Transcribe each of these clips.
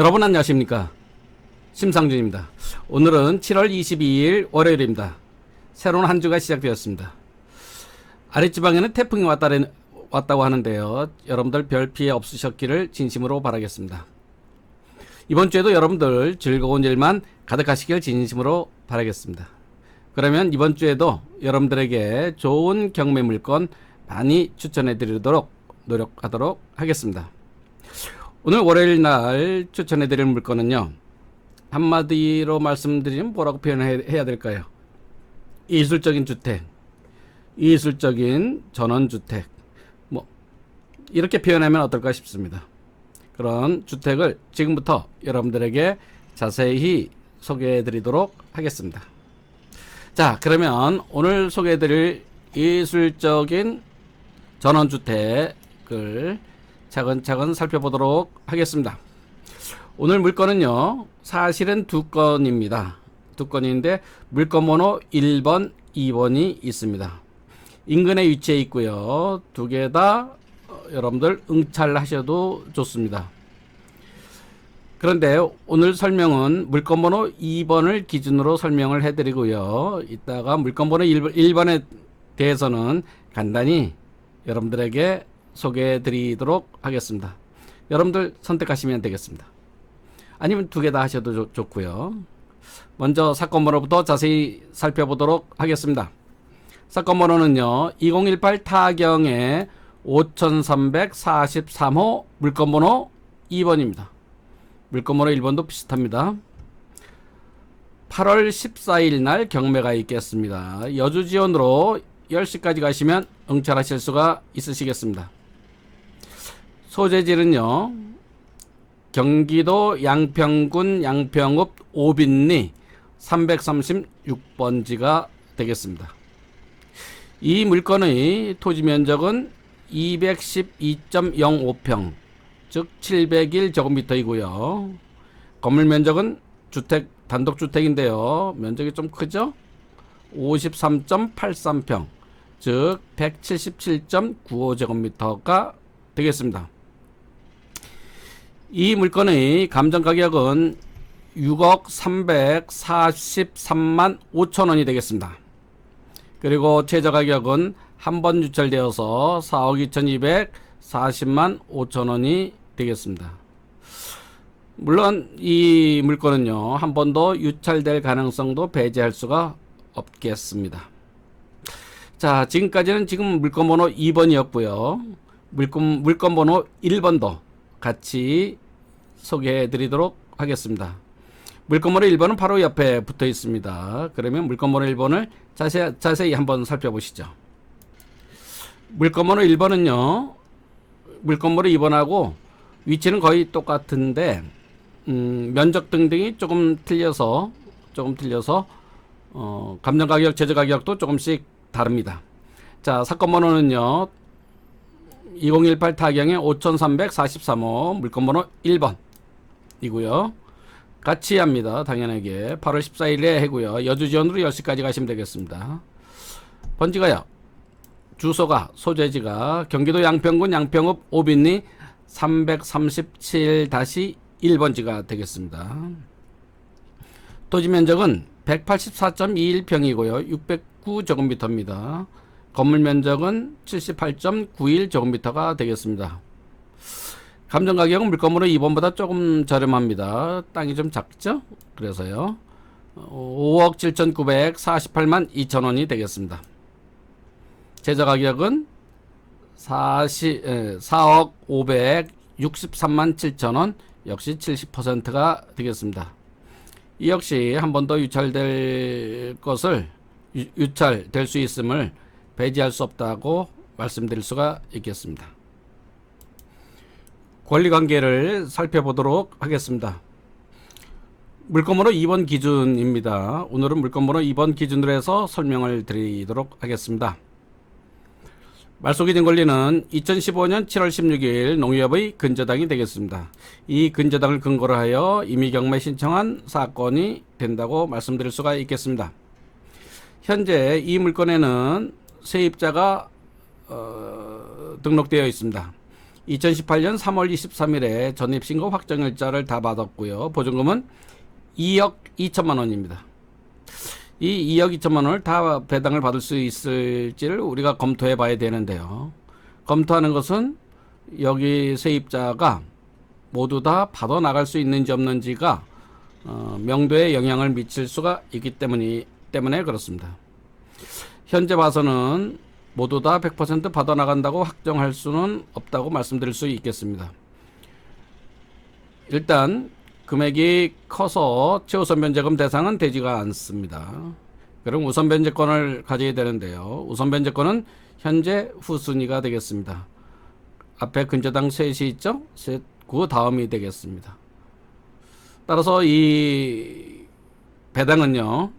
여러분 안녕하십니까? 심상준입니다. 오늘은 7월 22일 월요일입니다. 새로운 한 주가 시작되었습니다. 아랫지방에는 태풍이 왔다래, 왔다고 하는데요. 여러분들 별 피해 없으셨기를 진심으로 바라겠습니다. 이번 주에도 여러분들 즐거운 일만 가득하시길 진심으로 바라겠습니다. 그러면 이번 주에도 여러분들에게 좋은 경매 물건 많이 추천해 드리도록 노력하도록 하겠습니다. 오늘 월요일 날 추천해 드릴 물건은요. 한마디로 말씀드리면 뭐라고 표현해야 될까요? 이술적인 주택, 이술적인 전원주택, 뭐, 이렇게 표현하면 어떨까 싶습니다. 그런 주택을 지금부터 여러분들에게 자세히 소개해 드리도록 하겠습니다. 자, 그러면 오늘 소개해 드릴 이술적인 전원주택을 차근차근 살펴보도록 하겠습니다. 오늘 물건은요, 사실은 두 건입니다. 두 건인데, 물건 번호 1번, 2번이 있습니다. 인근에 위치해 있고요. 두 개 다 여러분들 응찰하셔도 좋습니다. 그런데 오늘 설명은 물건 번호 2번을 기준으로 설명을 해드리고요. 이따가 물건 번호 1번에 대해서는 간단히 여러분들에게 소개해 드리도록 하겠습니다. 여러분들 선택하시면 되겠습니다. 아니면 두 개 다 하셔도 좋, 좋고요. 먼저 사건 번호부터 자세히 살펴보도록 하겠습니다. 사건 번호는요. 2018 타경의 5343호 물건 번호 2번입니다. 물건 번호 1번도 비슷합니다. 8월 14일 날 경매가 있겠습니다. 여주 지원으로 10시까지 가시면 응찰하실 수가 있으시겠습니다. 소재지는요. 경기도 양평군 양평읍 오빈리 336번지가 되겠습니다. 이 물건의 토지 면적은 212.05평, 즉 701제곱미터이고요. 건물 면적은 주택 단독 주택인데요. 면적이 좀 크죠? 53.83평, 즉 177.95제곱미터가 되겠습니다. 이 물건의 감정 가격은 6억 343만 5천 원이 되겠습니다. 그리고 최저 가격은 한 번 유찰되어서 4억 2,240만 5천 원이 되겠습니다. 물론 이 물건은요 한 번 더 유찰될 가능성도 배제할 수가 없겠습니다. 자 지금까지는 지금 물건 번호 2번이었고요. 물건 물건 번호 1번도 같이 소개해 드리도록 하겠습니다. 물건번호 1번은 바로 옆에 붙어 있습니다. 그러면 물건번호 1번을 자세, 자세히 한번 살펴보시죠. 물건번호 1번은요, 물건번호 2번하고 위치는 거의 똑같은데, 음, 면적 등등이 조금 틀려서, 조금 틀려서, 어, 감정 가격, 제조 가격도 조금씩 다릅니다. 자, 사건 번호는요, 2018 타경의 5343호 물건번호 1번 이고요. 같이 합니다. 당연하게 8월 14일에 해고요. 여주 지원으로 10시까지 가시면 되겠습니다. 번지가요. 주소가 소재지가 경기도 양평군 양평읍 오빈리 337-1번지가 되겠습니다. 토지 면적은 184.21평이고요. 609제곱미터입니다. 건물 면적은 78.91제곱미터가 되겠습니다. 감정 가격은 물건으로 2번보다 조금 저렴합니다. 땅이 좀 작죠? 그래서요. 5억 7,948만 2천 원이 되겠습니다. 제작 가격은 40, 4억 563만 7천 원, 역시 70%가 되겠습니다. 이 역시 한 번 더 유찰될 것을 유찰될 수 있음을 배제할 수 없다고 말씀드릴 수가 있겠습니다. 권리관계를 살펴보도록 하겠습니다. 물건번호 2번 기준입니다. 오늘은 물건번호 2번 기준으로 해서 설명을 드리도록 하겠습니다. 말소기준 권리는 2015년 7월 16일 농협의 근저당이 되겠습니다. 이 근저당을 근거로 하여 임의경매 신청한 사건이 된다고 말씀드릴 수가 있겠습니다. 현재 이 물건에는 세입자가 어, 등록되어 있습니다. 2018년 3월 23일에 전입신고 확정일자를 다 받았고요. 보증금은 2억 2천만 원입니다. 이 2억 2천만 원을 다 배당을 받을 수 있을지를 우리가 검토해 봐야 되는데요. 검토하는 것은 여기 세입자가 모두 다 받아 나갈 수 있는지 없는지가 어, 명도에 영향을 미칠 수가 있기 때문이 때문에 그렇습니다. 현재 봐서는 모두 다 100% 받아 나간다고 확정할 수는 없다고 말씀드릴 수 있겠습니다. 일단 금액이 커서 최우선 변제금 대상은 되지가 않습니다. 그럼 우선 변제권을 가져야 되는데요. 우선 변제권은 현재 후순위가 되겠습니다. 앞에 근저당 셋이 있죠? 셋, 그 다음이 되겠습니다. 따라서 이 배당은요,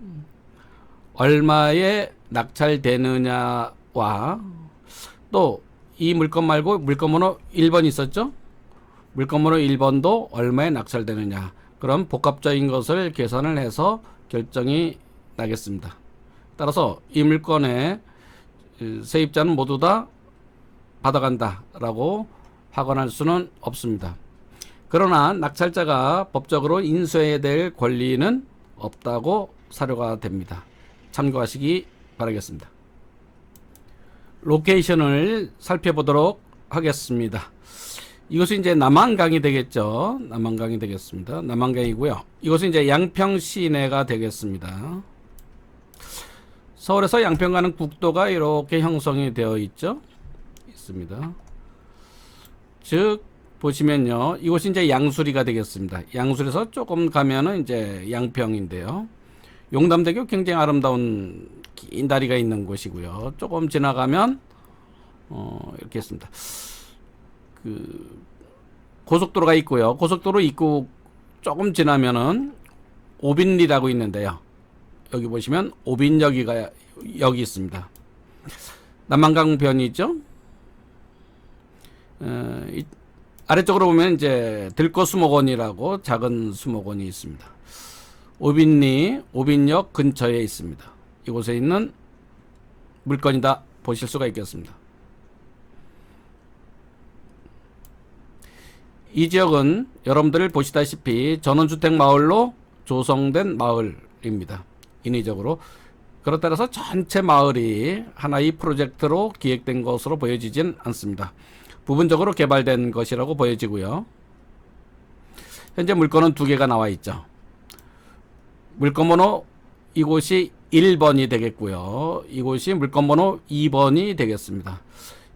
얼마에 낙찰되느냐와 또 이 물건 말고 물건 번호 1번 있었죠? 물건 번호 1번도 얼마에 낙찰되느냐. 그런 복합적인 것을 계산을 해서 결정이 나겠습니다. 따라서 이 물건의 세입자는 모두 다 받아간다라고 확언할 수는 없습니다. 그러나 낙찰자가 법적으로 인수해야 될 권리는 없다고 사료가 됩니다. 참고하시기 바라겠습니다. 로케이션을 살펴보도록 하겠습니다. 이것은 이제 남한강이 되겠죠. 남한강이 되겠습니다. 남한강이고요. 이것은 이제 양평 시내가 되겠습니다. 서울에서 양평 가는 국도가 이렇게 형성이 되어 있죠. 있습니다. 즉 보시면요. 이곳이 이제 양수리가 되겠습니다. 양수리에서 조금 가면은 이제 양평인데요. 용담대교 굉장히 아름다운 긴 다리가 있는 곳이고요. 조금 지나가면 어 이렇게 있습니다. 그 고속도로가 있고요. 고속도로 입구 조금 지나면은 오빈리라고 있는데요. 여기 보시면 오빈역이가 여기 있습니다. 남한강변이죠. 어, 이, 아래쪽으로 보면 이제 들꽃 수목원이라고 작은 수목원이 있습니다. 오빈리 오빈역 근처에 있습니다. 이곳에 있는 물건이다 보실 수가 있겠습니다. 이 지역은 여러분들 보시다시피 전원주택 마을로 조성된 마을입니다. 인위적으로. 그렇 따라서 전체 마을이 하나의 프로젝트로 기획된 것으로 보여지진 않습니다. 부분적으로 개발된 것이라고 보여지고요. 현재 물건은 두 개가 나와 있죠. 물건 번호 이곳이 1번이 되겠고요. 이곳이 물건 번호 2번이 되겠습니다.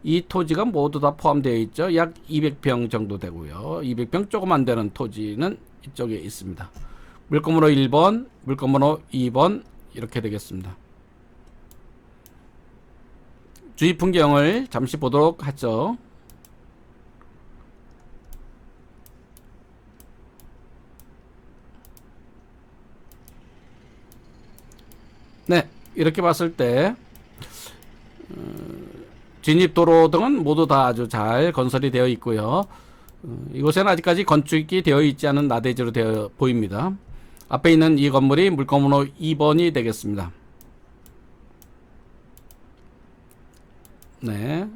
이 토지가 모두 다 포함되어 있죠. 약 200평 정도 되고요. 200평 조금 안 되는 토지는 이쪽에 있습니다. 물건 번호 1번, 물건 번호 2번 이렇게 되겠습니다. 주위 풍경을 잠시 보도록 하죠. 네, 이렇게 봤을 때 어, 진입도로 등은 모두 다 아주 잘 건설이 되어 있고요. 어, 이곳에는 아직까지 건축이 되어 있지 않은 나대지로 되어 보입니다. 앞에 있는 이 건물이 물건번호 2번이 되겠습니다. 네.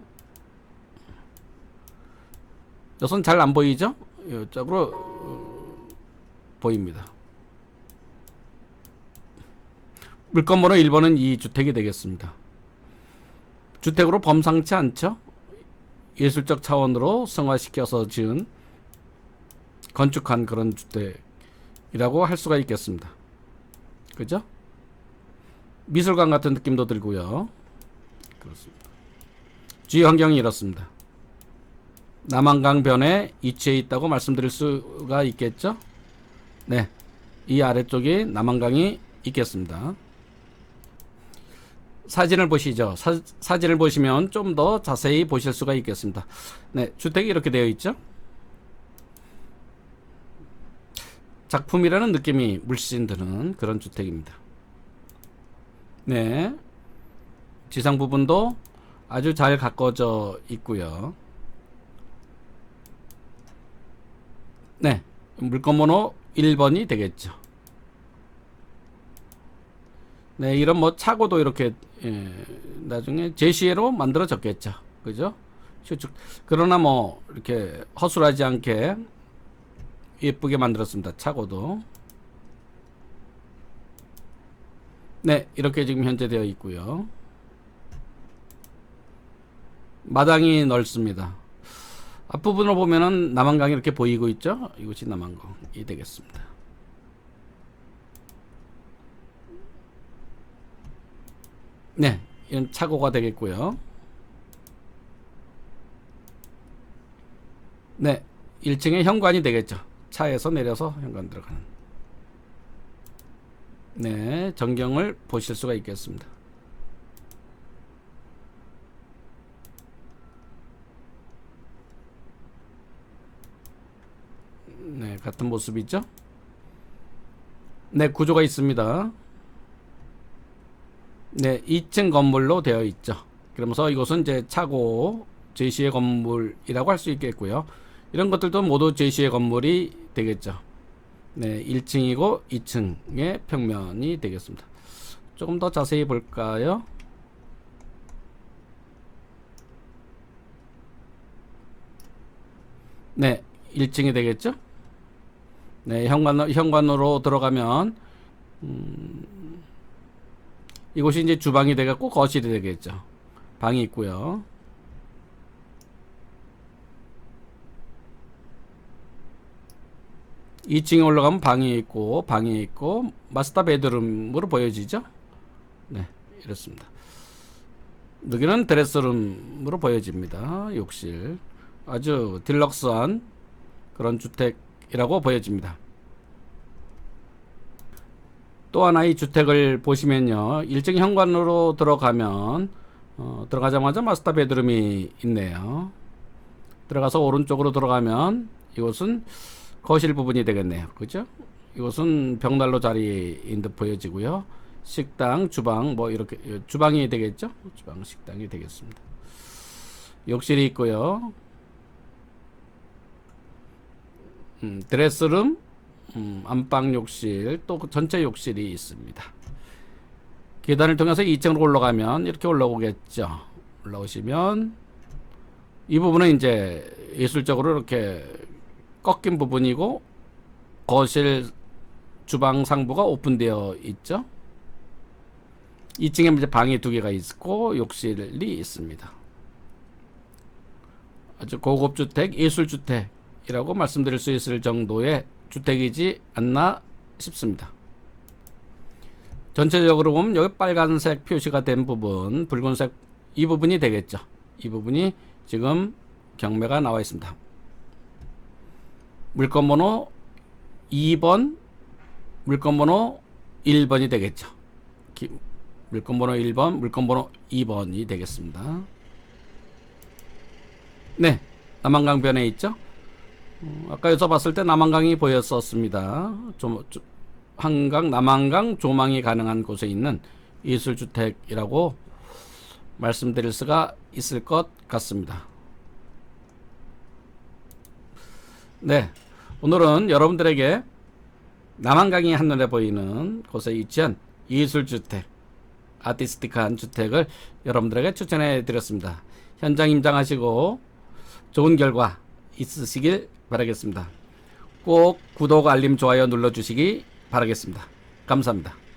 여선 잘안 보이죠? 이쪽으로 어, 보입니다. 물건번호 1번은 이 주택이 되겠습니다. 주택으로 범상치 않죠? 예술적 차원으로 성화시켜서 지은 건축한 그런 주택이라고 할 수가 있겠습니다. 그죠? 미술관 같은 느낌도 들고요. 그렇습니다. 주위 환경이 이렇습니다. 남한강 변에 위치해 있다고 말씀드릴 수가 있겠죠? 네. 이 아래쪽에 남한강이 있겠습니다. 사진을 보시죠. 사, 사진을 보시면 좀 더 자세히 보실 수가 있겠습니다. 네, 주택이 이렇게 되어 있죠. 작품이라는 느낌이 물씬 드는 그런 주택입니다. 네. 지상 부분도 아주 잘 가꿔져 있고요. 네. 물건 번호 1번이 되겠죠. 네, 이런 뭐 차고도 이렇게 예, 나중에 제시회로 만들어졌겠죠. 그죠? 실축. 그러나 뭐 이렇게 허술하지 않게 예쁘게 만들었습니다. 차고도. 네, 이렇게 지금 현재 되어 있고요. 마당이 넓습니다. 앞부분을 보면은 남한강이 이렇게 보이고 있죠? 이곳이 남한강이 되겠습니다. 네, 이런 차고가 되겠고요. 네, 1층에 현관이 되겠죠. 차에서 내려서 현관 들어가는. 네, 전경을 보실 수가 있겠습니다. 네, 같은 모습이죠. 네, 구조가 있습니다. 네, 2층 건물로 되어 있죠. 그러면서 이곳은 이제 차고 제시의 건물이라고 할 수 있겠고요. 이런 것들도 모두 제시의 건물이 되겠죠. 네, 1층이고 2층의 평면이 되겠습니다. 조금 더 자세히 볼까요? 네, 1층이 되겠죠? 네, 현관, 현관으로 들어가면, 음, 이곳이 이제 주방이 되겠고, 거실이 되겠죠. 방이 있고요. 이층에 올라가면 방이 있고, 방이 있고, 마스터 베드룸으로 보여지죠? 네, 이렇습니다. 여기는 드레스룸으로 보여집니다. 욕실. 아주 딜럭스한 그런 주택이라고 보여집니다. 또 하나의 주택을 보시면요. 1층 현관으로 들어가면 어, 들어가자마자 마스터 베드룸이 있네요. 들어가서 오른쪽으로 들어가면 이곳은 거실 부분이 되겠네요. 그죠? 이곳은 벽난로 자리인 듯 보여지고요. 식당, 주방 뭐 이렇게 주방이 되겠죠? 주방, 식당이 되겠습니다. 욕실이 있고요. 음, 드레스룸, 음, 안방 욕실, 또 그 전체 욕실이 있습니다. 계단을 통해서 2층으로 올라가면 이렇게 올라오겠죠. 올라오시면 이 부분은 이제 예술적으로 이렇게 꺾인 부분이고 거실, 주방 상부가 오픈되어 있죠. 2층에 이제 방이 두 개가 있고 욕실이 있습니다. 아주 고급 주택, 예술 주택이라고 말씀드릴 수 있을 정도의 주택이지 않나 싶습니다. 전체적으로 보면 여기 빨간색 표시가 된 부분, 붉은색 이 부분이 되겠죠. 이 부분이 지금 경매가 나와 있습니다. 물건 번호 2번, 물건 번호 1번이 되겠죠. 기- 물건 번호 1번, 물건 번호 2번이 되겠습니다. 네, 남한강변에 있죠. 어, 아까 여기서 봤을 때 남한강이 보였었습니다. 좀, 좀 한강, 남한강 조망이 가능한 곳에 있는 예술주택이라고 말씀드릴 수가 있을 것 같습니다. 네, 오늘은 여러분들에게 남한강이 한눈에 보이는 곳에 위치한 예술주택, 아티스틱한 주택을 여러분들에게 추천해 드렸습니다. 현장 임장하시고 좋은 결과 있으시길 바라겠습니다. 꼭 구독, 알림, 좋아요 눌러주시기 바라겠습니다. 감사합니다.